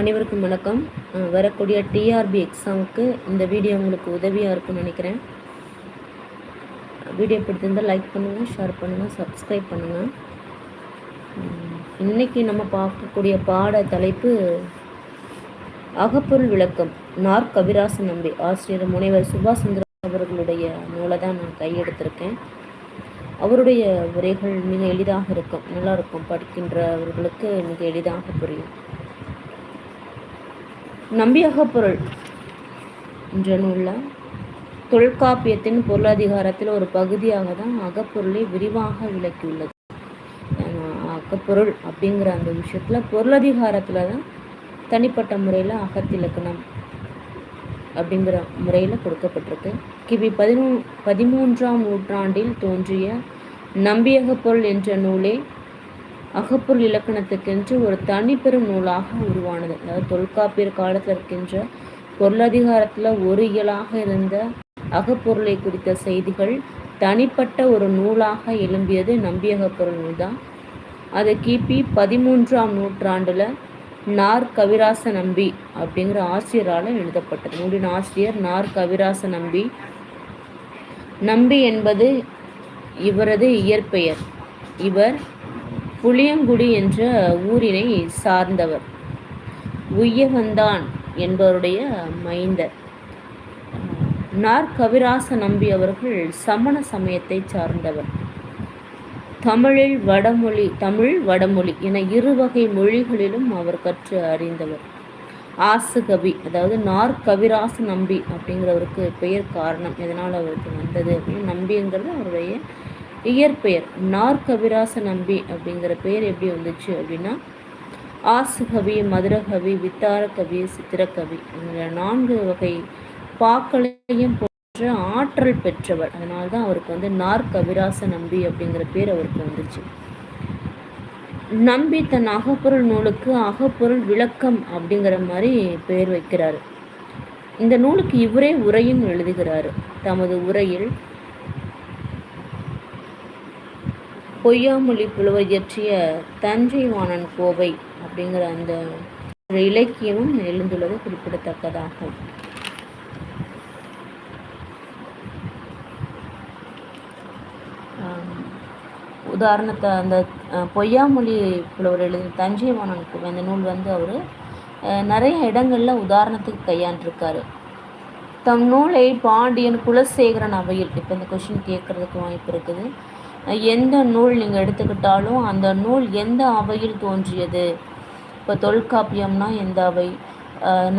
அனைவருக்கும் வணக்கம். வரக்கூடிய டிஆர்பி எக்ஸாமுக்கு இந்த வீடியோ உங்களுக்கு உதவியாக இருக்கும்னு நினைக்கிறேன். வீடியோ பிடிச்சிருந்தால் லைக் பண்ணுங்கள் ஷேர் பண்ணுங்கள் சப்ஸ்கிரைப் பண்ணுங்கள் இன்றைக்கி நம்ம பார்க்கக்கூடிய பாட தலைப்பு அகப்பொருள் விளக்கம். நார் கவிராச நம்பி. ஆசிரியர் முனைவர் சுபாஷ் சந்திர அவர்களுடைய நூலை தான் நான் கையெடுத்திருக்கேன். அவருடைய உரைகள் மிக எளிதாக இருக்கும் நல்லா இருக்கும் படிக்கின்றவர்களுக்கு மிக எளிதாக புரியும். நம்பியக பொருள் என்ற நூலில் தொல்காப்பியத்தின் பொருளாதிகாரத்தில் ஒரு பகுதியாக தான் அகப்பொருளை விரிவாக விளக்கியுள்ளது. அகப்பொருள் அப்படிங்கிற அந்த விஷயத்தில் பொருளதிகாரத்தில் தான் தனிப்பட்ட முறையில் அகத்திலக்கணம் அப்படிங்கிற முறையில் கொடுக்கப்பட்டிருக்கு. கிபி பதிமூ பதிமூன்றாம் நூற்றாண்டில் தோன்றிய நம்பியகப்பொருள் என்ற நூலே அகப்பொருள் இலக்கணத்துக்கென்று ஒரு தனிப்பெரும் நூலாக உருவானது. அதாவது தொல்காப்பியர் காலத்தில் இருக்கின்ற பொருளதிகாரத்தில் ஒரு இயலாக இருந்த அகப்பொருளை குறித்த செய்திகள் தனிப்பட்ட ஒரு நூலாக எழும்பியது நம்பியக பொருள் நூல் தான் அது கிபி பதிமூன்றாம் நூற்றாண்டில் நார் கவிராச நம்பி அப்படிங்கிற ஆசிரியரால் எழுதப்பட்டது. நூலின் ஆசிரியர் நார் கவிராச நம்பி நம்பி என்பது இவரது இயற்பெயர். இவர் புளியங்குடி என்ற ஊரினை சார்ந்தவர். உய்யவந்தான் என்பவருடைய மைந்தர். நார் கவிராச நம்பி அவர்கள் சமண சமயத்தை சார்ந்தவர். தமிழில் வடமொழி தமிழ் வடமொழி என இரு வகை மொழிகளிலும் அவர் கற்று அறிந்தவர். ஆசுகவி அதாவது நார்க்கவிராச நம்பி அப்படிங்கிறவருக்கு பெயர் காரணம் எதனால் அவருக்கு வந்தது அப்படின்னு நம்பிங்கிறது அவருடைய இயற்பெயர். நார் கவிராச நம்பி அப்படிங்கிற பெயர் எப்படி வந்துச்சு அப்படின்னா ஆசுகவி மதுரகவி வித்தாரகவி சித்திரக்கவி இந்த நான்கு வகை பாக்களையும் போன்ற ஆற்றல் பெற்றவர். அதனால தான் அவருக்கு வந்து நார் கவிராச நம்பி அப்படிங்கிற பேர் அவருக்கு வந்துச்சு. நம்பி தன் அகப்பொருள் நூலுக்கு அகப்பொருள் விளக்கம் அப்படிங்கிற மாதிரி பெயர் வைக்கிறாரு. இந்த நூலுக்கு இவரே உரையும் எழுதுகிறாரு. தமது உரையில் பொய்யாமொழி புலவர் இயற்றிய தஞ்சை வாணன் கோவை அப்படிங்கிற அந்த இலக்கியமும் எழுந்துள்ளது குறிப்பிடத்தக்கதாகும். உதாரணத்தை அந்த பொய்யாமொழி புலவர் எழுதிய தஞ்சை அந்த நூல் வந்து அவர் நிறைய இடங்களில் உதாரணத்துக்கு கையாண்டிருக்காரு. தம் நூலை பாண்டியன் குலசேகரன் அவையில் இப்போ இந்த கொஷின் கேட்குறதுக்கு வாய்ப்பு இருக்குது. எந்த நூல் நீங்கள் எடுத்துக்கிட்டாலும் அந்த நூல் எந்த அவையில் தோன்றியது? இப்போ தொல்காப்பியம்னா எந்த அவை?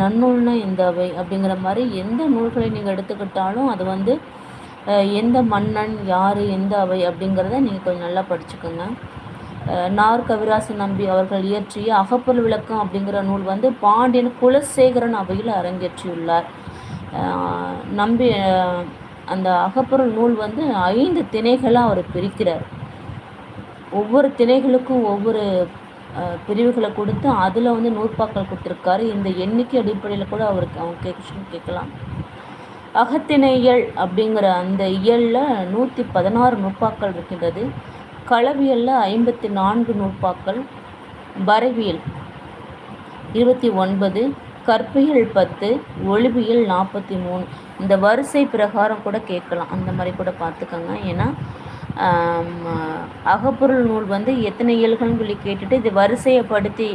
நன்னூல்னால் நன்னூல்னா எந்த அவை? அப்படிங்கிற மாதிரி எந்த நூல்களை நீங்கள் எடுத்துக்கிட்டாலும் அது வந்து எந்த மன்னன் யார் எந்த அவை அப்படிங்கிறத நீங்கள் கொஞ்சம் நல்லா படிச்சுக்கோங்க. நார் கவிராச நம்பி அவர்கள் இயற்றிய அகப்பொருள் விளக்கம் அப்படிங்கிற நூல் வந்து பாண்டியன் குலசேகரன் அவையில் அரங்கேற்றியுள்ளார். நம்பி அந்த அகப்பொருள் நூல் வந்து ஐந்து திணைகளாக அவர் பிரிக்கிறார். ஒவ்வொரு திணைகளுக்கும் ஒவ்வொரு பிரிவுகளை கொடுத்து அதில் வந்து நூற்பாக்கள் கொடுத்துருக்காரு. இந்த எண்ணிக்கை அடிப்படையில் கூட அவருக்கு அவங்க கொஷின் கேட்கலாம். அகத்திணையியல் அப்படிங்கிற அந்த இயலில் நூற்றி பதினாறு நூற்பாக்கள் இருக்கின்றது. களவியலில் ஐம்பத்தி நான்கு நூற்பாக்கள். வரைவியல் இருபத்தி ஒன்பது கற்பியல் பத்து ஒளிவியல் நாற்பத்தி மூணு. இந்த வரிசை பிரகாரம் கூட கேட்கலாம். அந்த மாதிரி கூட பார்த்துக்கோங்க. ஏன்னா அகப்பொருள் நூல் வந்து எத்தனை இயல்கள்னு சொல்லி கேட்டுட்டு இது வரிசையைப்படுத்தி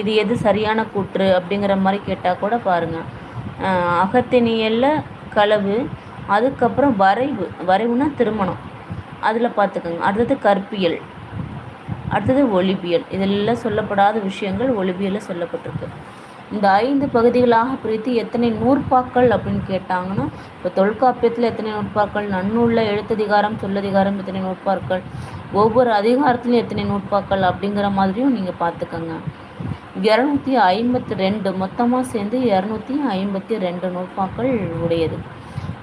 இது எது சரியான கூற்று அப்படிங்கிற மாதிரி கேட்டால் கூட பாருங்கள் அகத்தினியலில் களவு அதுக்கப்புறம் வரைவு வரைவுனா திருமணம். அதில் பார்த்துக்கோங்க அடுத்தது கற்பியல். அடுத்தது ஒளிபியல் இதெல்லாம் சொல்லப்படாத விஷயங்கள் ஒளிபியலில் சொல்லப்பட்டிருக்கு. இந்த ஐந்து பகுதிகளாக பிரித்து எத்தனை நூற்பாக்கள் அப்படின்னு கேட்டாங்கன்னா இப்போ தொல்காப்பியத்தில் எத்தனை நூற்பாக்கள் நன்னூலில் எழுத்ததிகாரம் சொல்லதிகாரம் எத்தனை நூற்பாக்கள் ஒவ்வொரு அதிகாரத்துலையும் எத்தனை நூற்பாக்கள் அப்படிங்கிற மாதிரியும் நீங்கள் பார்த்துக்கோங்க இரநூத்தி ஐம்பத்தி ரெண்டு மொத்தமாக சேர்ந்து இரநூத்தி ஐம்பத்தி ரெண்டு நூற்பாக்கள் உடையது.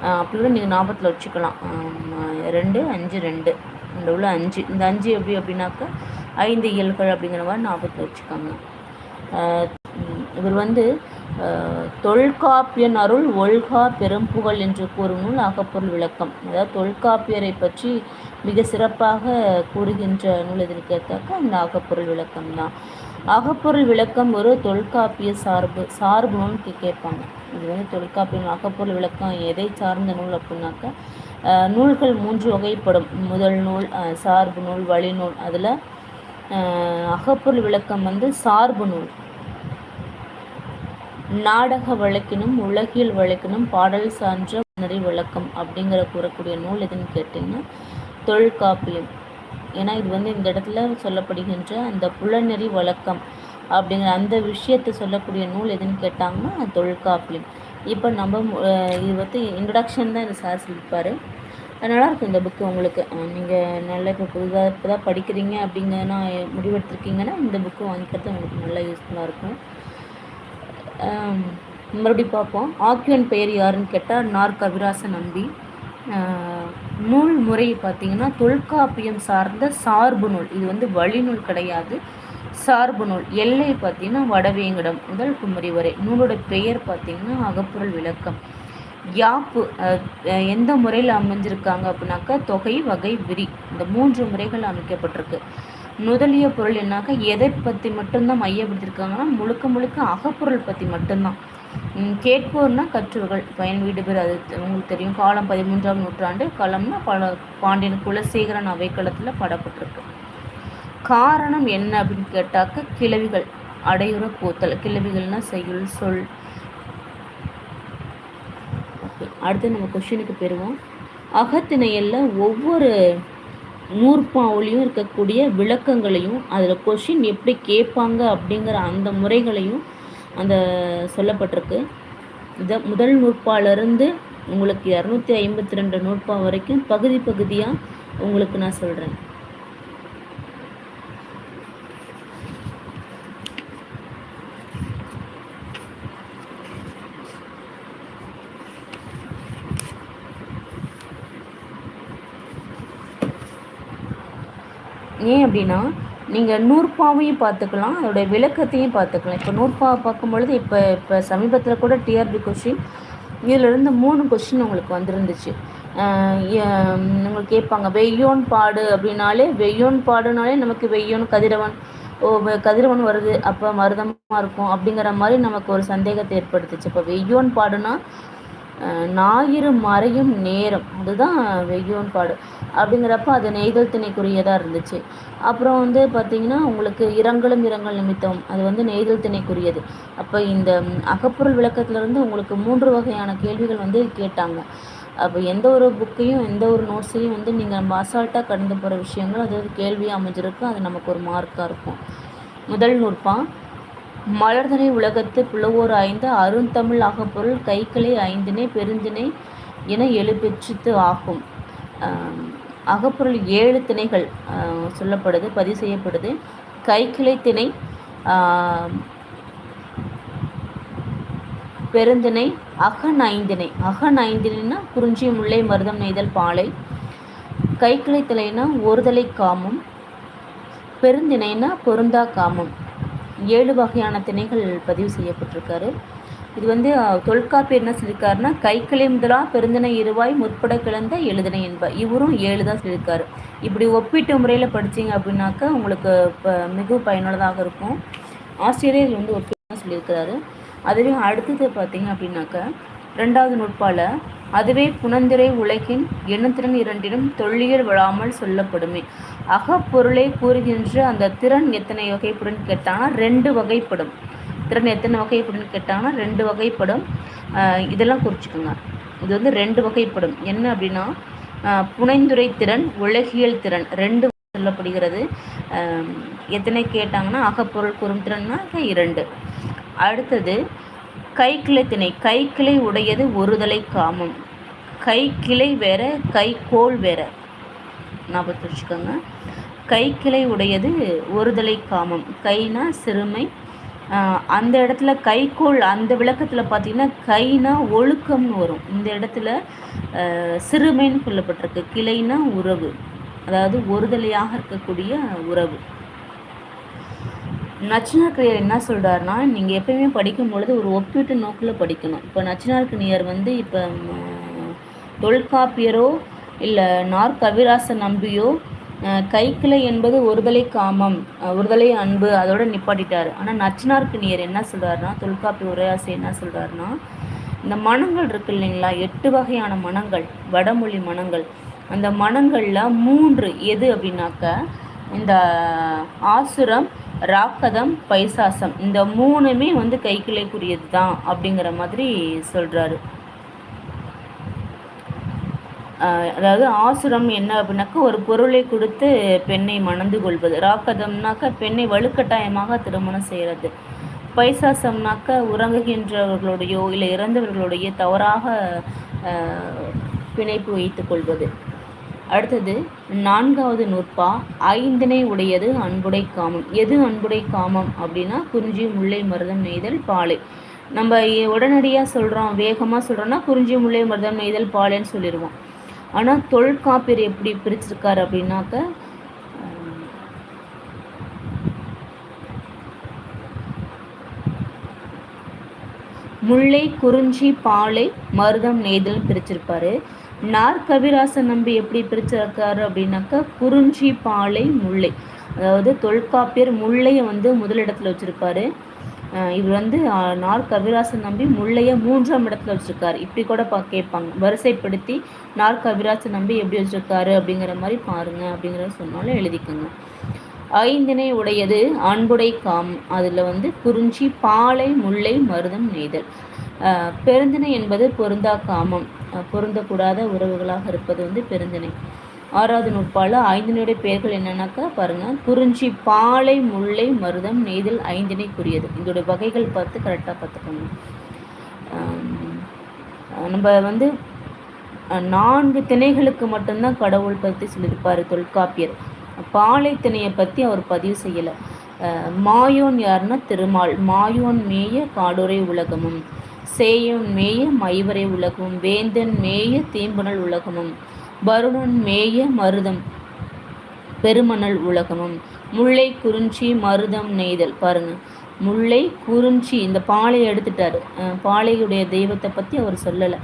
ஆஹ் நீங்கள் ஞாபகத்தில் வச்சுக்கலாம். ரெண்டு அஞ்சு ரெண்டு. இந்த உள்ள அஞ்சு. இந்த அஞ்சு எப்படி அப்படின்னாக்கா ஐந்து இயல்கள் அப்படிங்கிற மாதிரி ஞாபகத்தில் வச்சுக்கோங்க. இவர் வந்து தொல்காப்பியன் அருள் ஒல்கா பெரும்புகழ் என்று கூறும் நூல் அகப்பொருள் விளக்கம். அதாவது தொல்காப்பியரை பற்றி மிக சிறப்பாக கூறுகின்ற நூல் எதிர்க்கிறதாக்க அந்த அகப்பொருள் விளக்கம் தான் அகப்பொருள் விளக்கம் ஒரு தொல்காப்பிய சார்பு. சார்பு நூல்னு கேட்பாங்க இது வந்து தொல்காப்பியம் அகப்பொருள் விளக்கம் எதை சார்ந்த நூல் அப்படின்னாக்கா நூல்கள் மூன்று வகைப்படும். முதல் நூல் சார்பு நூல் வழிநூல் அதில் அகப்பொருள் விளக்கம் வந்து சார்பு நூல். நாடக வழக்கினும் உலகியல் வழக்கினும் பாடல் சான்ற நெறி விளக்கம் அப்படிங்கிற கூறக்கூடிய நூல் எதுன்னு கேட்டிங்கன்னா தொல்காப்பியம். ஏன்னா இது வந்து இந்த இடத்துல சொல்லப்படுகின்ற அந்த புலநெறி வழக்கம் அப்படிங்கிற அந்த விஷயத்தை சொல்லக்கூடிய நூல் எதுன்னு கேட்டாங்கன்னா தொல்காப்பியம். இப்போ நம்ம இது வந்து இன்ட்ரடக்ஷன் தான் இந்த சார் சொல்லியிருப்பார். நல்லாயிருக்கும் இந்த புக்கு உங்களுக்கு. நீங்கள் நல்ல இப்போ புதுதாக இப்போ தான் படிக்கிறீங்க அப்படிங்கன்னா முடிவெடுத்திருக்கீங்கன்னா இந்த புக்கு வாங்கிக்கிறது உங்களுக்கு நல்லா யூஸ்ஃபுல்லாக இருக்கும். மறுபடியும் பார்ப்போம். ஆக்கியன் பெயர் யாருன்னு கேட்டால் நார் கவிராச நம்பி நூல் முறை பார்த்திங்கன்னா தொல்காப்பியம் சார்ந்த சார்பு நூல். இது வந்து வழிநூல் கிடையாது. சார்பு நூல். எல்லை பார்த்திங்கன்னா வடவேங்கடம் முதல் குமரி வரை. நூலோட பெயர் பார்த்திங்கன்னா அகப்பொருள் விளக்கம். யாப்பு எந்த முறையில் அமைஞ்சிருக்காங்க அப்படின்னாக்கா தொகை வகை விரி. இந்த மூன்று முறைகள் அமைக்கப்பட்டிருக்கு. முதலிய பொருள் என்னாக்கா எதை பற்றி மட்டும்தான் மையப்படுத்திருக்காங்கன்னா முழுக்க முழுக்க அகப்பொருள் பற்றி மட்டும்தான். கேட்போர்னா கற்றோர்கள். பயன் வீடு பேர் அது உங்களுக்கு தெரியும். காலம் பதிமூன்றாம் நூற்றாண்டு களம்னா பல பாண்டியன் குலசேகரன் அவைக்களத்தில் படப்பட்டிருக்கு. காரணம் என்ன அப்படின்னு கேட்டாக்க கிளவிகள் அடையுற போத்தல். கிளவிகள்னா செய்யுள் சொல். ஓகே அடுத்து நம்ம கொஷினுக்கு பெறுவோம் அகத்திணையில் ஒவ்வொரு நூற்பாவுலேயும் இருக்கக்கூடிய விளக்கங்களையும் அதில் கொஷின் எப்படி கேட்பாங்க அப்படிங்கிற அந்த முறைகளையும் அந்த சொல்லப்பட்டிருக்கு. இதை முதல் நூற்பாலிருந்து உங்களுக்கு இரநூத்தி ஐம்பத்தி ரெண்டு நூற்பா வரைக்கும் பகுதி பகுதியாக உங்களுக்கு நான் சொல்கிறேன் ஏன் அப்படின்னா நீங்கள் நூற்பாவையும் பார்த்துக்கலாம் அதோடைய விளக்கத்தையும் பார்த்துக்கலாம். இப்போ நூற்பாவை பார்க்கும்பொழுது இப்போ இப்போ சமீபத்தில் கூட டிஆர்பி கொஷின் இதிலிருந்து மூணு கொஷின் உங்களுக்கு வந்துருந்துச்சு. உங்களுக்கு கேட்பாங்க வெய்யோன் பாடு அப்படின்னாலே வெய்யோன் பாடுனாலே நமக்கு வெய்யோன் கதிரவன் ஓ கதிரவன் வருது அப்போ மருதமாக இருக்கும் அப்படிங்கிற மாதிரி நமக்கு ஒரு சந்தேகத்தை ஏற்படுத்துச்சு. இப்போ வெய்யோன் பாடுனா ஞாயிறு மறையும் நேரம் அதுதான் வெய்யோன் பாடு அப்படிங்கிறப்ப அது நெய்தல் திணைக்குரியதாக இருந்துச்சு. அப்புறம் வந்து பார்த்திங்கன்னா உங்களுக்கு இரங்கலும் இரங்கல் நிமித்தம். அது வந்து நெய்தல் திணைக்குரியது. அப்போ இந்த அகப்பொருள் விளக்கத்துலேருந்து உங்களுக்கு மூன்று வகையான கேள்விகள் வந்து கேட்டாங்க. அப்போ எந்த ஒரு புக்கையும் எந்த ஒரு நோட்ஸையும் வந்து நீங்கள் நம்ம அசால்ட்டாக கடந்து போகிற விஷயங்கள் அது ஒரு கேள்வியாக அமைஞ்சிருக்கு. அது நமக்கு ஒரு மார்க்காக இருக்கும். முதல் நூற்பான் மலர்தனை உலகத்து புலவோர் ஐந்து அருந்தமிழ் அகப்பொருள் கைக்கிளை ஐந்தினை பெருந்தினை என எழுபெற்றித்து ஆகும். அகப்பொருள் ஏழு திணைகள் சொல்லப்படுது பதிவு செய்யப்படுது. கைக்கிளை திணை பெருந்திணை அகநைந்திணை அகநைந்திணைனா குறிஞ்சி முல்லை மருதம் நெய்தல் பாலை. கைக்கிளை திணைனா ஒருதலை காமம். பெருந்திணைனா பொருந்தா காமம். ஏழு வகையான திணைகள் பதிவு செய்யப்பட்டிருக்காரு. இது வந்து தொல்காப்பியர் என்ன சொல்லியிருக்காருன்னா கைக்கிளை முதலா பெருந்தனை இருவாய் முற்பட கிளந்த எழுதனை என்ப இவரும் ஏழு தான் சொல்லியிருக்காரு இப்படி ஒப்பீட்டு முறையில் படித்தீங்க அப்படின்னாக்கா உங்களுக்கு இப்போ மிக பயனுள்ளதாக இருக்கும். ஆசிரியர் வந்து ஒப்பீட்டு சொல்லியிருக்கிறாரு. அதுவே அடுத்தது பார்த்தீங்க அப்படின்னாக்கா ரெண்டாவது நுட்பால் அதுவே புனந்திரை உலகின் எண்ணத்திறன் இரண்டிலும் தொல்லியல் விழாமல் சொல்லப்படுமே. அகப்பொருளை கூறுகின்ற அந்த திறன் எத்தனை வகைப்படும் கேட்டாங்கன்னா ரெண்டு வகைப்படும். திறன் எத்தனை வகைப்படும் கேட்டாங்கன்னா ரெண்டு வகைப்படும் இதெல்லாம் குறிச்சிக்கோங்க. இது வந்து ரெண்டு வகைப்படும். என்ன அப்படின்னா புனைந்துரை திறன் உலகியல் திறன் ரெண்டு சொல்லப்படுகிறது. எத்தனை கேட்டாங்கன்னா அகப்பொருள் குறும் திறன்னா இரண்டு. அடுத்தது கைக்கிளை திணை. கைக்கிளை உடையது ஒருதலை காமம். கை கிளை வேற கோல் வேற. ஞாபகத்து வச்சுக்கோங்க. கைக்கிளை உடையது ஒருதலை காமம். கைனா சிறுமை அந்த இடத்துல கைக்கோள் அந்த விளக்கத்தில் பார்த்தீங்கன்னா கைனா ஒழுக்கம்னு வரும். இந்த இடத்துல சிறுமைன்னு சொல்லப்பட்டிருக்கு. கிளைனா உறவு. அதாவது ஒருதலையாக இருக்கக்கூடிய உறவு. நச்சினார்கிரியர் என்ன சொல்கிறாருன்னா நீங்கள் எப்பயுமே படிக்கும் பொழுது ஒரு ஒப்பீட்டு நோக்கில் படிக்கணும். இப்போ நச்சினார்கினியர் வந்து இப்போ தொல்காப்பியரோ இல்லை நார் கவிராச நம்பியோ கைக்கிளை என்பது ஒருதலை காமம் ஒருதலை அன்பு அதோட நிப்பாட்டிட்டார். ஆனால் நச்சினார்கினியர் என்ன சொல்கிறாருன்னா தொல்காப்பி உரையாசி என்ன சொல்கிறாருன்னா இந்த மனங்கள் இருக்கு இல்லைங்களா? எட்டு வகையான மனங்கள் வடமொழி மனங்கள். அந்த மனங்களில் மூன்று எது அப்படின்னாக்க இந்த ஆசுரம் ராக்கதம் பைசாசம் இந்த மூணுமே வந்து கைக்கிளைக்குரியது தான் அப்படிங்கிற மாதிரி சொல்கிறாரு அதாவது ஆசுரம் என்ன அப்படின்னாக்கா ஒரு பொருளை கொடுத்து பெண்ணை மணந்து கொள்வது. ராக்கதம்னாக்கா பெண்ணை வலுக்கட்டாயமாக திருமணம் செய்கிறது. பைசாசம்னாக்க உறங்குகின்றவர்களுடையோ இல்லை இறந்தவர்களுடைய தவறாக பிணைப்பு வைத்துக் கொள்வது. அடுத்தது நான்காவது நூற்பா ஐந்தினை உடையது அன்புடை காமம். எது அன்புடை காமம் அப்படின்னா குறிஞ்சி முல்லை மருதம் நெய்தல் பாலை. நம்ம உடனடியாக சொல்கிறோம் வேகமாக சொல்கிறோன்னா குறிஞ்சி முல்லை மருதம் நெய்தல் பாலைன்னு சொல்லிடுவோம். ஆனால் தொல்காப்பியர் எப்படி பிரிச்சிருக்காரு அப்படின்னாக்க முல்லை குறிஞ்சி பாலை மருதம் நெய்தல் பிரிச்சிருப்பாரு. நார் கவிராசன் நம்பி எப்படி பிரிச்சிருக்காரு அப்படின்னாக்கா குறிஞ்சி பாலை முல்லை. அதாவது தொல்காப்பியர் முல்லையை வந்து முதலிடத்தில் வச்சுருப்பாரு. இவர் வந்து நார் கவிராசன் நம்பி முல்லையை மூன்றாம் இடத்துல வச்சுருக்காரு. இப்படி கூட பா கேட்பாங்க. வரிசைப்படுத்தி நார் கவிராசன் நம்பி எப்படி வச்சுருக்காரு அப்படிங்கிற மாதிரி பாருங்கள் அப்படிங்கிறத சொன்னாலும் எழுதிக்கோங்க. ஐந்தினை உடையது அன்புடை காம். அதில் வந்து குறிஞ்சி பாலை முல்லை மருதம் நெய்தல். பெருந்தினை என்பது பொருந்தா காமம். பொருந்தக்கூடாத உறவுகளாக இருப்பது வந்து பெருந்தினை. ஆறாவது நூற்பால ஐந்தினுடைய பெயர்கள் என்னன்னாக்கா பாருங்கள் குறிஞ்சி பாலை முல்லை மருதம் நெய்தல் ஐந்தினைக்குரியது இதோடைய வகைகள் பார்த்து கரெக்டாக பார்த்துக்கோங்க. நம்ம வந்து நான்கு திணைகளுக்கு மட்டும்தான் கடவுள் பற்றி சொல்லியிருப்பார் தொல்காப்பியர். பாலை திணையை பற்றி அவர் பதிவு செய்யலை. மாயோன் யாருன்னா திருமால். மாயோன் மேய காடுரை உலகமும் சேயோன் மேய மைவரை உலகமும் வேந்தன் மேய தீம்புணல் உலகமும். வருணன் மேய மருதம் பெருமணல் உலகமும். முல்லை குறிஞ்சி மருதம் நெய்தல். பாருங்க. முல்லை குறிஞ்சி இந்த பாலையை எடுத்துட்டாரு. பாலையுடைய தெய்வத்தை பற்றி அவர் சொல்லலை.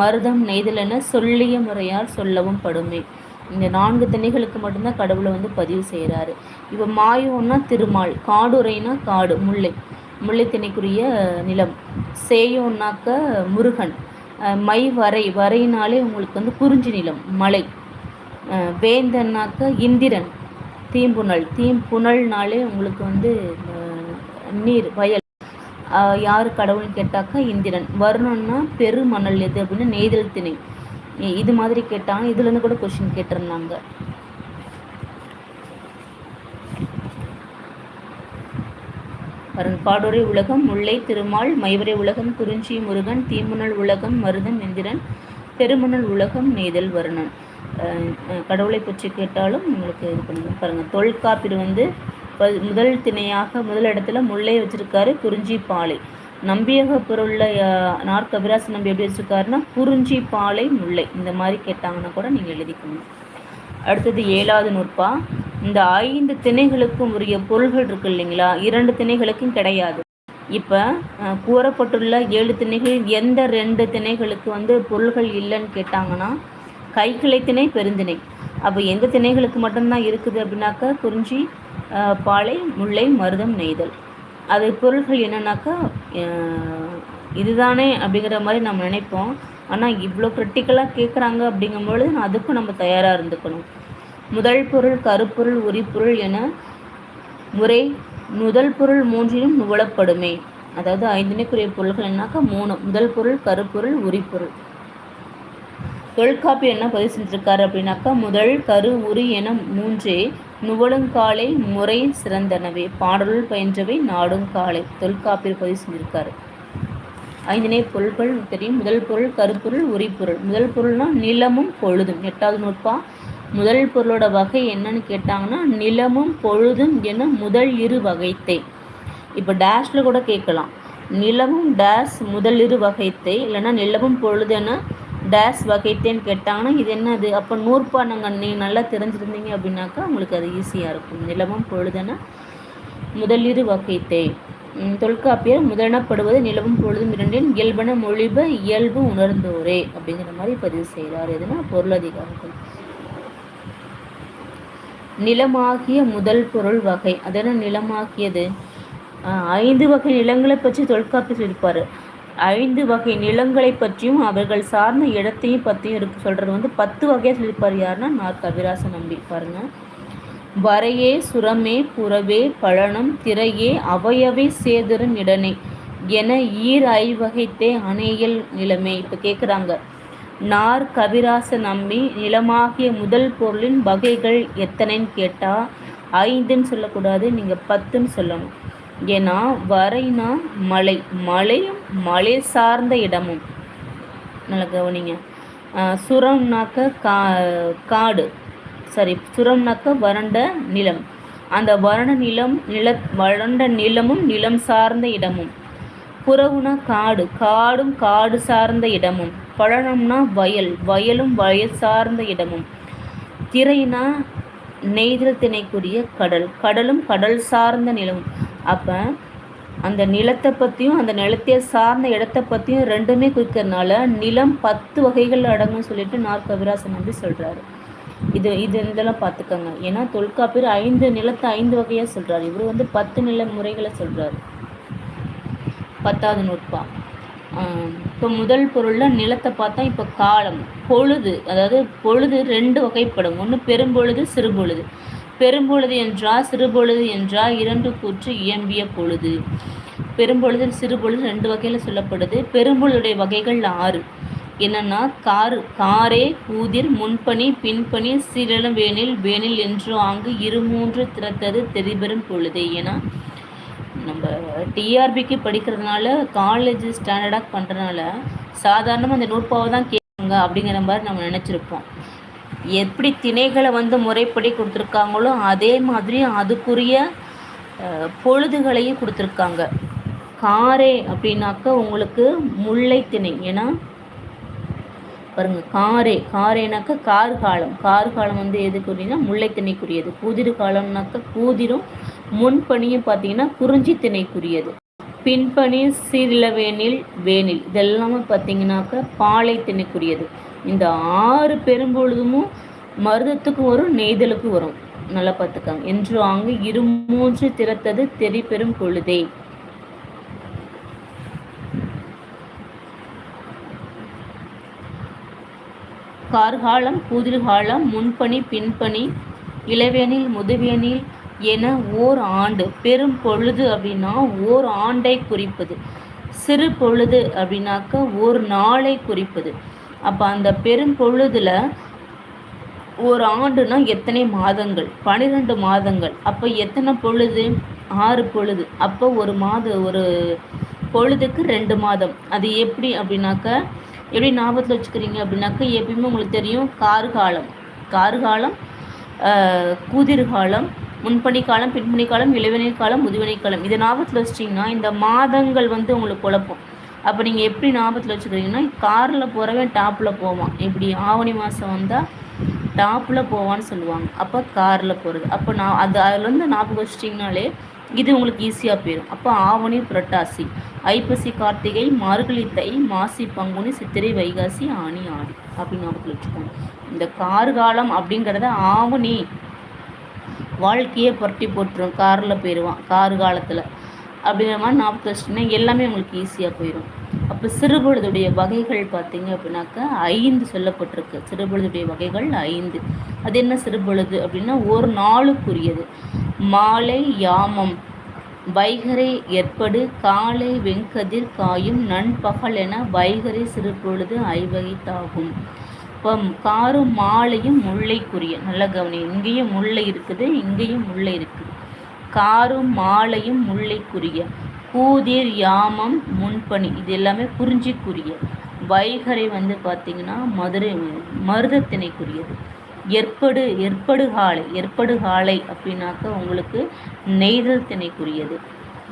மருதம் நெய்தல் என சொல்லிய முறையால் சொல்லவும் படுமே. இந்த நான்கு திணைகளுக்கு மட்டும்தான் கடவுளை வந்து பதிவு செய்கிறாரு இப்போ மாயோன்னா திருமால் காடுரைனா காடு முல்லை. முல்லை திணைக்குரிய நிலம். சேயோன்னாக்க முருகன். மை வரை வரையினாலே உங்களுக்கு வந்து குறிஞ்சி நிலம் மலை. வேந்தன்னாக்க இந்திரன் தீம்புணல் தீம்புணல்னாலே உங்களுக்கு வந்து நீர் வயல். யார் கடவுள்னு கேட்டாக்கா இந்திரன். வருணன்னா பெருமணல் எது அப்படின்னா நெய்தல் திணை. இது மாதிரி கேட்டாங்க. இதுலேருந்து கூட கொஷின் கேட்டிருந்தாங்க. பாடுரை உலகம் முல்லை திருமால் மைவரை உலகம் குறிஞ்சி முருகன் தீமுனல் உலகம் மருதம் இந்திரன் பெருமணல் உலகம் நெய்தல் வருணன். கடவுளை பற்றி கேட்டாலும் உங்களுக்கு இது பண்ணுங்க. பாருங்கள் தொல்காப்பிடு வந்து முதல் திணையாக முதல் இடத்துல முல்லை வச்சுருக்காரு குறிஞ்சி பாலை. நம்பியக பொருளில் நாற்கபிராசு நம்பி எப்படி வச்சுருக்காருன்னா குறிஞ்சி பாலை முல்லை. இந்த மாதிரி கேட்டாங்கன்னா கூட நீங்கள் எழுதிக்கணும் அடுத்தது ஏழாவது நூற்பா. இந்த ஐந்து திணைகளுக்கும் உரிய பொருள்கள் இருக்கு இல்லைங்களா? இரண்டு திணைகளுக்கும் கிடையாது. இப்போ கூறப்பட்டுள்ள ஏழு திணைகளில் எந்த ரெண்டு திணைகளுக்கு வந்து பொருள்கள் இல்லைன்னு கேட்டாங்கன்னா கைக்கிளை திணை பெருந்திணை. அப்போ எந்த திணைகளுக்கு மட்டும்தான் இருக்குது அப்படின்னாக்கா குறிஞ்சி பாலை முல்லை மருதம் நெய்தல். அது பொருள்கள் என்னென்னாக்கா இதுதானே அப்படிங்கிற மாதிரி நம்ம நினைப்போம். ஆனால் இவ்வளோ க்ரிட்டிக்கலாக கேட்குறாங்க அப்படிங்கும்பொழுது அதுக்கும் நம்ம தயாராக இருந்துக்கணும். முதல் பொருள் கருப்பொருள் உரிப்பொருள் என முறை முதல் பொருள் மூன்றிலும் நுவலப்படுமே. அதாவது ஐந்தினைக்குரிய பொருள்கள் என்னாக்கா மூணு. முதல் பொருள் கருப்பொருள் உரிப்பொருள். தொல்காப்பி என்ன பதிவு செஞ்சிருக்காரு அப்படின்னாக்கா முதல் கரு உரி என மூன்றே நுவலுங்காலை முறை சிறந்தனவே. பாடலுள் பயின்றவை நாடுங்காலை. தொல்காப்பியர் பதிவு செஞ்சிருக்காரு. ஐந்தினை பொருள்கள் தெரியும். முதல் பொருள் கருப்பொருள் உரிப்பொருள். முதல் பொருள்னா நிலமும் பொழுதும். எட்டாவது நூற்பா முதல் பொருளோட வகை என்னன்னு கேட்டாங்கன்னா நிலமும் பொழுதும் என முதல் இரு வகைத்தே. இப்போ டேஷில் கூட கேட்கலாம். நிலமும் டேஷ் முதல் இரு வகைத்தை. இல்லைன்னா நிலமும் பொழுதென டேஷ் வகைத்தேன்னு கேட்டாங்கன்னா இது என்னது? அப்போ நூற்பானங்க நீங்கள் நல்லா தெரிஞ்சிருந்தீங்க அப்படின்னாக்கா உங்களுக்கு அது ஈஸியாக இருக்கும். நிலமும் பொழுதுன முதலிரு வகைத்தை. தொல்காப்பியர் முதலெனப்படுவது நிலவும் பொழுதும் இரண்டின் இயல்பன மொழிப இயல்பு உணர்ந்தோரே அப்படிங்கிற மாதிரி பதிவு செய்கிறார் எதுனா பொருளதிகாரத்தில் நிலமாகிய முதல் பொருள் வகை. அதென்ன நிலமாகியது? ஐந்து வகை நிலங்களை பற்றி தொல்காப்பியர் சொல்லியிருப்பார். ஐந்து வகை நிலங்களை பற்றியும் அவர்கள் சார்ந்த இடத்தையும் பற்றியும் இருக்கு சொல்கிறது வந்து பத்து வகையாக சொல்லியிருப்பார் யாருன்னா நான் கவிராசன் நம்பி பாருங்கள் வரையே சுரமே புறவே பழனம் திரையே அவையவை சேதரும் இடனே என ஈர் ஐவகைத்தே அணையல் நிலமே. இப்போ கேட்குறாங்க நார் கவிராச நம்பி நிலமாகிய முதல் பொருளின் வகைகள் எத்தனைன்னு கேட்டால் ஐந்துன்னு சொல்லக்கூடாது நீங்கள் பத்துன்னு சொல்லணும். ஏன்னா வரைனா மலை மலையும் மலை சார்ந்த இடமும். நல்லா கவனிங்க. சுரம்னாக்க கா காடு. சாரி சுரம்னாக்க வறண்ட நிலம். அந்த வறண்ட நிலம் நில வறண்ட நிலமும் நிலம் சார்ந்த இடமும். புறவுனா காடு காடும் காடு சார்ந்த இடமும். பழனம்னா வயல் வயலும் வயல் சார்ந்த இடமும். திரைனா நெய்தல் திணைக்குரிய கடல் கடலும் கடல் சார்ந்த நிலமும் அப்போ அந்த நிலத்தை பற்றியும் அந்த நிலத்தை சார்ந்த இடத்த பற்றியும் ரெண்டுமே குறிக்கிறதுனால நிலம் பத்து வகைகள் அடங்கும்னு சொல்லிட்டு நார் கவிராசன் வந்து சொல்கிறாரு இது இது இதெல்லாம் பார்த்துக்கோங்க. ஏன்னா தொல்காப்பியர் ஐந்து நிலத்தை ஐந்து வகையாக சொல்கிறார் இவர் வந்து பத்து நில முறைகளை சொல்கிறார் பத்தாவது நூற்பா. இப்போ முதல் பொருளில் நிலத்தை பார்த்தா இப்போ காலம் பொழுது. அதாவது பொழுது ரெண்டு வகைப்படும். ஒன்று பெரும்பொழுது சிறுபொழுது. பெரும்பொழுது என்றால் சிறுபொழுது என்றால் இரண்டு கூற்று இயம்பிய பொழுது. பெரும்பொழுது சிறுபொழுது ரெண்டு வகையில் சொல்லப்படுது. பெரும்பொழுடைய வகைகள் ஆறு. என்னன்னா காரு காரே கூதிர் முன்பணி பின்பணி சிரளம் வேனில் வேனில் என்று ஆங்கு இரு மூன்று திறத்தது தெரிபெறும் பொழுது. ஏன்னா நம்ம டிஆர்பிக்கு படிக்கிறதுனால காலேஜ் ஸ்டாண்டர்டாக பண்ணுறதுனால சாதாரணமாக அந்த நூற்பாவை தான் கேட்குங்க அப்படிங்கிற மாதிரி நம்ம நினச்சிருப்போம். எப்படி திணைகளை வந்து முறைப்படி கொடுத்துருக்காங்களோ அதே மாதிரி அதுக்குரிய பொழுதுகளையும் கொடுத்துருக்காங்க. காரே அப்படின்னாக்க உங்களுக்கு முல்லை திணை ஏன்னா பாருங்க காரே காரேனாக்கா கார் காலம். கார் காலம் வந்து எதுக்குரியனா முல்லை திணைக்குரியது கூதிர் காலம்னாக்க கூதிரும் முன்பணியும் பார்த்தீங்கன்னா குறிஞ்சி திணைக்குரியது. பின்பணி சீரிலவேனில் வேனில். இதெல்லாமே பார்த்தீங்கன்னாக்கா பாலை திணைக்குரியது இந்த ஆறு பெரும்பொழுதுமும் மருதத்துக்கும் வரும் நெய்தலுக்கும் வரும். நல்லா பார்த்துக்காங்க. என்று அங்கு இரு மூன்று திறத்தது தெரி பெரும் பொழுதே. கார்காலம் கூதிர்காலம் முன்பணி பின்பணி இளவேனில் முதுவேனில் என ஓர் ஆண்டு. பெரும் பொழுது அப்படின்னா ஓர் ஆண்டை குறிப்பது. சிறு பொழுது அப்படின்னாக்க ஒரு நாளை குறிப்பது. அப்போ அந்த பெரும் பொழுதுல ஒரு ஆண்டுனா எத்தனை மாதங்கள்? பனிரெண்டு மாதங்கள். அப்போ எத்தனை பொழுது? ஆறு பொழுது. அப்போ ஒரு மாத ஒரு பொழுதுக்கு ரெண்டு மாதம். அது எப்படி அப்படின்னாக்க எப்படி ஞாபகத்தில் வச்சுக்கிறீங்க அப்படின்னாக்கா எப்பயுமே உங்களுக்கு தெரியும் கார்காலம். கார்காலம் கூதிர்காலம் முன்பணி காலம் பின்பணி காலம் இளவினை காலம் முதுவினை காலம். இதை ஞாபகத்தில் வச்சிட்டிங்கன்னா இந்த மாதங்கள் வந்து உங்களுக்கு குழப்பம். அப்போ நீங்கள் எப்படி ஞாபகத்தில் வச்சுக்கிறீங்கன்னா காரில் போகிறவன் டாப்பில் போவான். இப்படி ஆவணி மாதம் வந்தால் டாப்பில் போவான்னு சொல்லுவாங்க. அப்போ காரில் போகிறது அப்போ நான் அது அதில் வந்து ஞாபகம் வச்சிட்டிங்கனாலே இது உங்களுக்கு ஈஸியாக போயிடும் அப்போ ஆவணி புரட்டாசி ஐப்பசி கார்த்திகை மார்கழி தை மாசி பங்குனி சித்திரை வைகாசி ஆணி ஆடி அப்படின்னு ஞாபகத்தில் வச்சுக்கோங்க. இந்த கார்காலம் அப்படிங்கிறத ஆவணி வாழ்க்கையே புரட்டி போட்டுரும். காரில் போயிடுவான் கார் காலத்தில். அப்படிங்கிற மாதிரி நாற்பது வச்சிட்டிங்கன்னா எல்லாமே உங்களுக்கு ஈஸியாக போயிடும் அப்போ சிறுபொழுதுடைய வகைகள் பார்த்தீங்க அப்படின்னாக்கா ஐந்து சொல்லப்பட்டிருக்கு. சிறுபொழுதுடைய வகைகள் ஐந்து. அது என்ன சிறுபொழுது அப்படின்னா ஒரு நாளுக்குரியது. மாலை யாமம். வைகரை ஏற்படு. காலை வெண்கதிர் காயும். நண்பகல் என வைகரை சிறுபொழுது ஐவகைத்தாகும். இப்போ காரும் மாலையும் முல்லைக்குரிய. நல்ல கவனி இங்கேயும் முல்லை இருக்குது இங்கேயும் முல்லை இருக்குது. காரும் மாலையும் முல்லைக்குரிய. கூதிர் யாமம் முன்பணி. இது எல்லாமே குறிஞ்சிக்குரிய. வைகரை வந்து பார்த்திங்கன்னா மதுரை மருதத்தினைக்குரியது ஏற்படு ஏற்படுகாலை ஏற்படுகாலை அப்படின்னாக்க உங்களுக்கு நெய்தல் திணைக்குரியது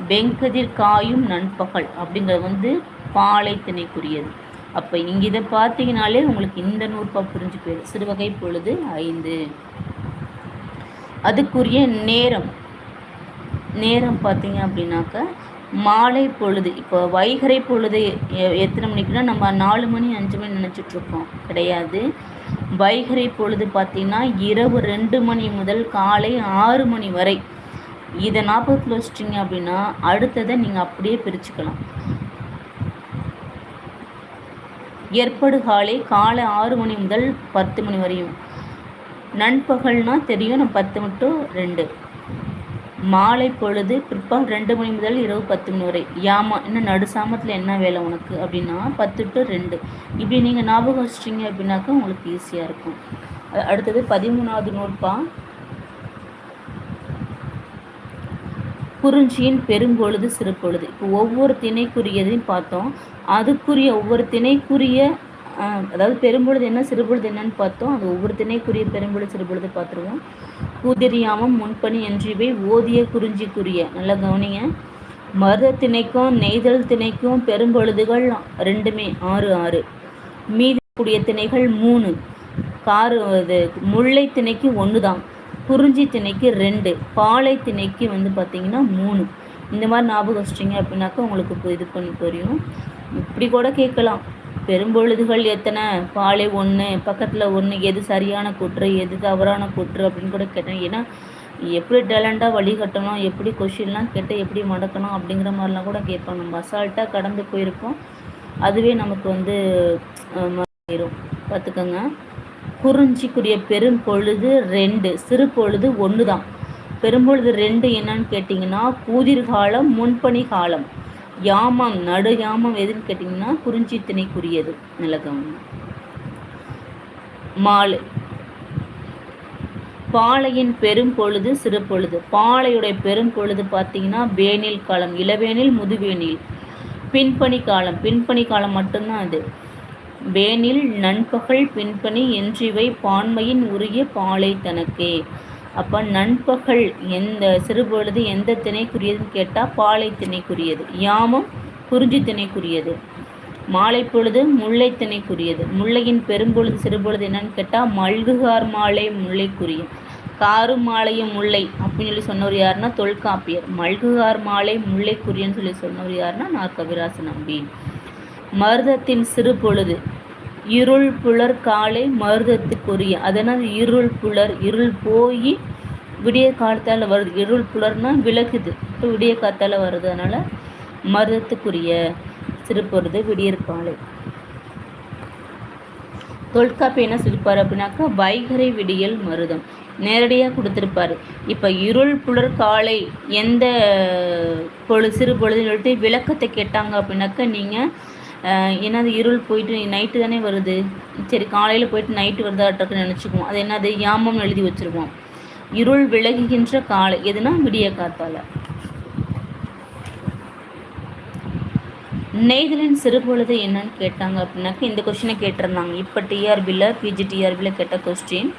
வெங்கதிர் காயும் நண்பகல் அப்படிங்கிறது வந்து பாலை திணைக்குரியது அப்போ இங்கே இதை பார்த்தீங்கனாலே உங்களுக்கு இந்த நூற்பா புரிஞ்சு போயிடும். சிறுவகை பொழுது ஐந்து. அதுக்குரிய நேரம். நேரம் பார்த்தீங்க அப்படின்னாக்க மாலை பொழுது இப்போ வைகறை பொழுது எத்தனை மணிக்குன்னா நம்ம நாலு மணி அஞ்சு மணி நினச்சிட்ருக்கோம் கிடையாது. வைகறை பொழுது பார்த்தீங்கன்னா இரவு ரெண்டு மணி முதல் காலை ஆறு மணி வரை. இதை ஞாபகத்தில் வச்சிட்டிங்க அப்படின்னா அடுத்ததை நீங்கள் அப்படியே பிரிச்சுக்கலாம். ஏற்படு காலை காலை ஆறு மணி முதல் பத்து மணி வரையும். நண்பகல்னால் தெரியும் நம்ம பத்து மட்டும் ரெண்டு. மாலை பொழுது பிற்பகல் ரெண்டு மணி முதல் இரவு பத்து மணி வரை. யாமா இன்னும் நடு சாமத்தில் என்ன வேலை உனக்கு? அப்படின்னா பத்து டு ரெண்டு. இப்படி நீங்கள் ஞாபகம் வச்சிட்டிங்க அப்படின்னாக்கா உங்களுக்கு ஈஸியாக இருக்கும். அடுத்தது பதிமூணாவது நூற்பா. குறிஞ்சியின் பெரும்பொழுது சிறுபொழுது இப்போ ஒவ்வொரு திணைக்குரியதையும் பார்த்தோம். அதுக்குரிய ஒவ்வொரு திணைக்குரிய அதாவது பெரும்பொழுது என்ன சிறுபொழுது என்னன்னு பார்த்தோம். அது ஒவ்வொரு திணைக்குரிய பெரும்பொழுது சிறுபொழுது பார்த்துருவோம். கூதிரியாமம் முன்பணி என்று இவை ஓதிய குறிஞ்சிக்குரிய. நல்லா கவனிங்க. மருத திணைக்கும் நெய்தல் திணைக்கும் பெரும்பொழுதுகள் ரெண்டுமே. ஆறு ஆறு. மீதி கூடிய திணைகள் மூணு. காரு இது முல்லை திணைக்கு ஒன்று தான் குறிஞ்சி திணைக்கு ரெண்டு. பாலை திணைக்கு வந்து பார்த்தீங்கன்னா மூணு. இந்த மாதிரி ஞாபகம் வச்சிட்டிங்க அப்படின்னாக்கா உங்களுக்கு இது பண்ணி புரியும். இப்படி கூட கேட்கலாம். பெரும்பொழுதுகள் எத்தனை? பாலை ஒன்று பக்கத்தில் ஒன்று எது சரியான கூற்று எது தவறான கூற்று அப்படின்னு கூட கேட்டேன். ஏன்னா எப்படி டேலண்டாக வழிகட்டணும் எப்படி கொஷின்லாம் கேட்டு எப்படி மடக்கணும் அப்படிங்கிற மாதிரிலாம் கூட கேட்போம். நம்ம அசால்ட்டாக கடந்து போயிருக்கோம். அதுவே நமக்கு வந்து பார்த்துக்கோங்க. குறிஞ்சிக்குரிய பெரும் பொழுது ரெண்டு சிறு பொழுது ஒன்று தான் பெரும்பொழுது ரெண்டு என்னன்னு கேட்டிங்கன்னா கூதிர்காலம் காலம் முன்பனி காலம் யாமம் நடு யாமம் எதுன்னு கேட்டிங்கன்னா குறிஞ்சி திணைக்குரியது நல்ல கவனம். மாலை. பாலையின் பெரும் பொழுது சிறு பொழுது. பாலையுடைய பெரும் பொழுது பார்த்தீங்கன்னா வேனில் காலம் இளவேனில் முதுவேனில். பின்பணி காலம் பின்பணி காலம் மட்டும்தான் அது. வேனில் நண்பகல் பின்பணி என்றிவை பான்மையின் உரிய பாலை தனக்கே. அப்போ நண்பகல் எந்த சிறுபொழுது எந்த திணைக்குரியதுன்னு கேட்டால் பாலை திணைக்குரியது யாமம் குறிஞ்சி திணைக்குரியது மாலை பொழுது முல்லை திணைக்குரியது முல்லையின் பெரும்பொழுது சிறுபொழுது என்னன்னு கேட்டால் மல்குகார் மாலை முல்லைக்குரிய காரு மாலையும் முல்லை அப்படின்னு சொல்லி சொன்னவர் யாருன்னா தொல்காப்பியர் மல்குகார் மாலை முல்லைக்குரியன்னு சொல்லி சொன்னவர் யாருன்னா நான் கவிராச நம்பி. மருதத்தின் சிறு பொழுது இருள் புலர் காலை மருதத்துக்குரிய. அதனால் இருள் புலர் இருள் போய் விடிய காலத்தால் வருது. இருள் புலர்னா விளக்குது. இப்போ விடிய காலத்தால் வருது. அதனால் மருதத்துக்குரிய சிறு விடியற் காலை. தொல்காப்பி என்ன சொல்லிப்பார் அப்படின்னாக்கா வைகரை விடியல் மருதம். நேரடியாக கொடுத்துருப்பார். இப்போ இருள் புலர் காலை எந்த பொழு சிறு பொழுதுன்னு சொல்லிட்டு விளக்கத்தை கேட்டாங்க அப்படின்னாக்கா நீங்கள் என்னது இருள் போயிட்டு நைட்டு தானே வருது. சரி காலையில் போயிட்டு நைட்டு வருதாட்டக்குன்னு நினச்சிக்குவோம். அது என்னது யாமம்னு எழுதி வச்சுருவோம் இருள் விலகுகின்ற காலை எதுனா விடிய காத்தால. நெய்தலின் சிறுபொழுது என்னன்னு கேட்டாங்க அப்படின்னாக்க இந்த கொஸ்டினை கேட்டிருந்தாங்க. இப்போ டிஆர்பியில் பிஜி டிஆர்பியில் கேட்ட கொஸ்டின்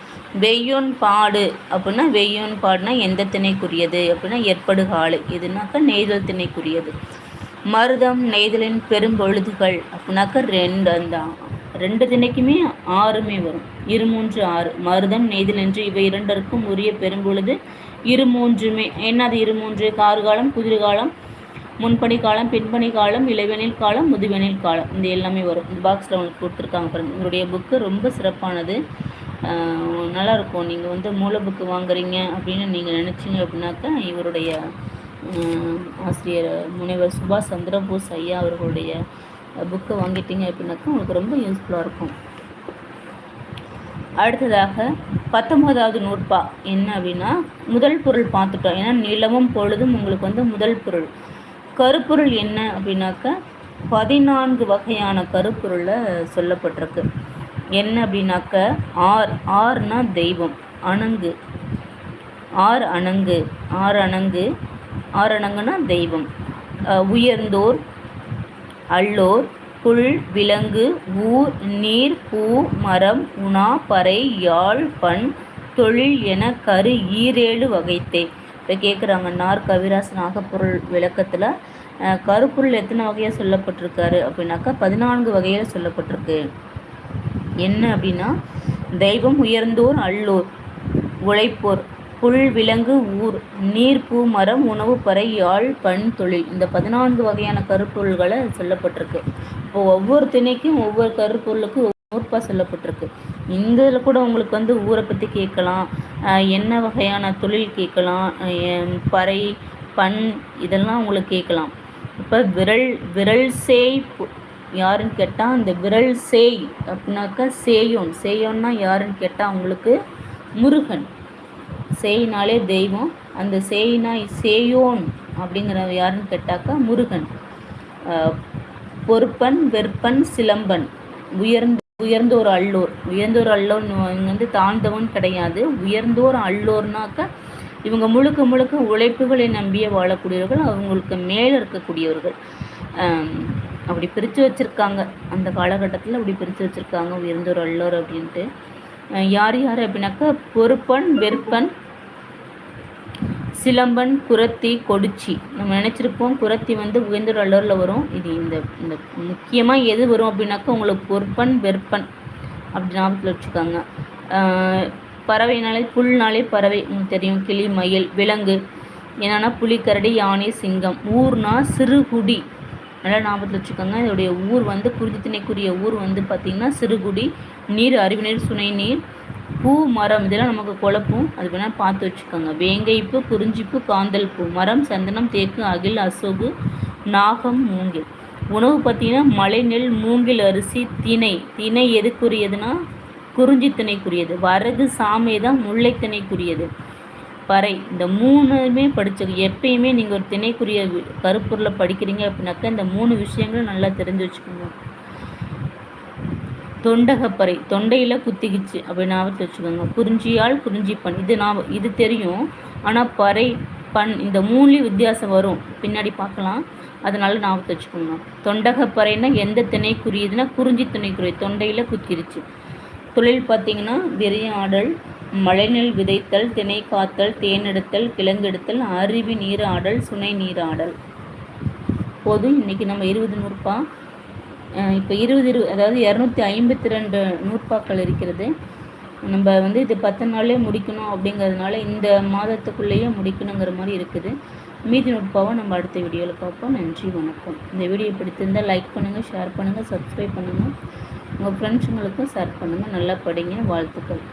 வெய்யோன் பாடு அப்படின்னா வெய்யோன் பாடுனா எந்த திணைக்குரியது? அப்படின்னா ஏற்படுகாலு. எதுனாக்கா நெய்தல் திணைக்குரியது. மருதம் நெய்தலின் பெரும்பொழுதுகள். அப்படின்னாக்கா ரெண்டு அந்த ரெண்டு திணைக்குமே ஆறுமே வரும். இரு மூன்று ஆறு. மருதம் நெய்தல் என்று இவை இரண்டருக்கும் உரிய பெரும்பொழுது இரு மூன்றுமே. என்னது இரு மூன்று? கார்காலம் குதிர்காலம் முன்பணி காலம் பின்பணி காலம் இளவெனில் காலம் முதுவெனில் காலம். இந்த எல்லாமே வரும். இந்த பாக்ஸில் உங்களுக்கு கொடுத்துருக்காங்க பாருங்க. உங்களுடைய புக்கு ரொம்ப சிறப்பானது. நல்லாயிருக்கும். நல்லா இருக்கும் நீங்கள் வந்து மூல புக்கு வாங்குறீங்க அப்படின்னு நீங்கள் நினச்சிங்க அப்படின்னாக்கா இவருடைய ஆசிரியர் முனைவர் சுபாஷ் சந்திரபோஸ் ஐயா அவர்களுடைய புக்கை வாங்கிட்டீங்க அப்படின்னாக்கா உங்களுக்கு ரொம்ப யூஸ்ஃபுல்லாக இருக்கும். அடுத்ததாக பத்தொன்பதாவது நூற்பா என்ன அப்படின்னா முதல் பொருள் பார்த்துட்டோம். ஏன்னா நிலவும் பொழுதும் உங்களுக்கு வந்து முதல் பொருள். கருப்பொருள் என்ன அப்படின்னாக்கா பதினான்கு வகையான கருப்பொருளில் சொல்லப்பட்டிருக்கு. என்ன அப்படின்னாக்க ஆர். ஆர்னா தெய்வம் அணங்கு. ஆர் அணங்கு. ஆர் அணங்கு ஆர் தெய்வம். உயர்ந்தோர் அல்லோர் புல் விலங்கு ஊர் நீர் பூ மரம் உணா பறை யாழ் பண் தொழில் என கரு ஈரேழு வகைத்தே. இப்போ கேட்குறாங்க நார் கவிராஸ் நாகப்பொருள் விளக்கத்தில். கருப்பொருள் எத்தனை வகையாக சொல்லப்பட்டிருக்காரு அப்படின்னாக்கா பதினான்கு வகையில் சொல்லப்பட்டிருக்கு. என்ன அப்படின்னா தெய்வம் உயர்ந்தோர் அல்லோர் உழைப்போர். புல் விலங்கு ஊர் நீர் பூ மரம் உணவு பறை யாழ் பண் தொழில். இந்த பதினான்கு வகையான கருப்பொருள்களை சொல்லப்பட்டிருக்கு. இப்போ ஒவ்வொரு திணைக்கும் ஒவ்வொரு கருப்பொருளுக்கும் நூற்பா சொல்லப்பட்டிருக்கு. இந்த இதில் கூட உங்களுக்கு வந்து ஊரை பற்றி கேட்கலாம். என்ன வகையான தொழில் கேட்கலாம். பறை பண் இதெல்லாம் உங்களுக்கு கேட்கலாம். இப்போ விரல் விரல் சேய் யாருன்னு கேட்டால் அந்த விரல் சேய் அப்படின்னாக்கா சேயோன். சேயோன்னா யாருன்னு கேட்டால் அவங்களுக்கு முருகன். சேயினாலே தெய்வம் அந்த சேயினா சேயோன் அப்படிங்கிற யாருன்னு கேட்டாக்கா முருகன். பொறுப்பன் வெற்பன் சிலம்பன். உயர்ந்த உயர்ந்தோர் அள்ளோர் உயர்ந்தோர் அல்லோர் வந்து தாழ்ந்தவன் கிடையாது. உயர்ந்தோர் அள்ளோர்னாக்க இவங்க முழுக்க முழுக்க உழைப்புகளை நம்பியே வாழக்கூடியவர்கள் அவங்களுக்கு மேலே இருக்கக்கூடியவர்கள். அப்படி பிரித்து வச்சுருக்காங்க. அந்த காலகட்டத்தில் அப்படி பிரித்து வச்சுருக்காங்க உயர்ந்தோர் அள்ளோர் அப்படின்ட்டு. யார் யார் அப்படின்னாக்கா பொறுப்பன் வெறுப்பன் சிலம்பன் குரத்தி கொடிச்சி. நம்ம நினச்சிருப்போம் குரத்தி வந்து உயர்ந்த அளவில் வரும். இது இந்த இந்த முக்கியமாக எது வரும் அப்படின்னாக்கா உங்களுக்கு பொற்பன் வெற்பன் அப்படி ஞாபகத்தில் வச்சுக்காங்க. பறவைனாலே புல்னாலே பறவை. தெரியும் கிளி மயில் விலங்கு. என்னென்னா புலிக்கரடி யானை சிங்கம். ஊர்னா சிறுகுடி. நல்லா ஞாபகத்தில் வச்சுக்கோங்க. இதோடைய ஊர் வந்து குறிஞ்சி திணைக்குரிய ஊர் வந்து பார்த்திங்கன்னா சிறுகுடி. நீர் அறிவுநீர் சுனை நீர். பூ மரம் இதெல்லாம் நமக்கு குழப்பும். அது வேணால் பார்த்து வச்சுக்கோங்க. வேங்கைப்பு குறிஞ்சிப்பு காந்தல் பூ. மரம் சந்தனம் தேக்கு அகில் அசோகு நாகம் மூங்கில். உணவு பார்த்திங்கன்னா மலை நெல் மூங்கில் அரிசி திணை திணை எதுக்குரியதுன்னா குறிஞ்சி திணைக்குரியது வரகு சாமை தான் முல்லை திணைக்குரியது பறை. இந்த மூணுமே படிச்ச எப்பயுமே நீங்கள் ஒரு திணைக்குரிய கருப்பொருளை படிக்கிறீங்க அப்படின்னாக்கா இந்த மூணு விஷயங்களும் நல்லா தெரிஞ்சு வச்சுக்கோங்க. தொண்டகப்பறை. தொண்டையில் குத்திக்கிச்சு. அப்படி ஞாபகத்தை வச்சுக்கோங்க. குறிஞ்சியால் குறிஞ்சி பண் இது நான் இது தெரியும். ஆனால் பறை பண் இந்த மூணுலேயும் வித்தியாசம் வரும். பின்னாடி பார்க்கலாம். அதனால ஞாபகத்தை வச்சுக்கோங்க. தொண்டகப்பறைன்னா எந்த திணைக்குரியதுன்னா குறிஞ்சி திணைக்குரிய தொண்டையில் குத்திருச்சு. தொழில் பார்த்திங்கன்னா விரையாடல் மழைநெல் விதைத்தல் திணை காத்தல் தேனெடுத்தல் கிழங்கெடுத்தல் அருவி நீராடல் சுனை நீராடல். போதும். இன்றைக்கி நம்ம இருபது நூறுபா. இப்போ இருபது இரு அதாவது இரநூத்தி ஐம்பத்தி ரெண்டு நூற்பாக்கள் இருக்கிறது. நம்ம வந்து இது பத்து நாள்லேயே முடிக்கணும் அப்படிங்கிறதுனால இந்த மாதத்துக்குள்ளேயே முடிக்கணுங்கிற மாதிரி இருக்குது. மீதி நுட்பாவை நம்ம அடுத்த வீடியோவில் பார்ப்போம். நன்றி வணக்கம். இந்த வீடியோ பிடித்திருந்தால் லைக் பண்ணுங்கள் ஷேர் பண்ணுங்கள் சப்ஸ்கிரைப் பண்ணுங்கள் உங்கள் ஃப்ரெண்ட்ஸுங்களுக்கும் ஷேர் பண்ணுங்கள் நல்லா படிங்க வாழ்த்துக்கள்.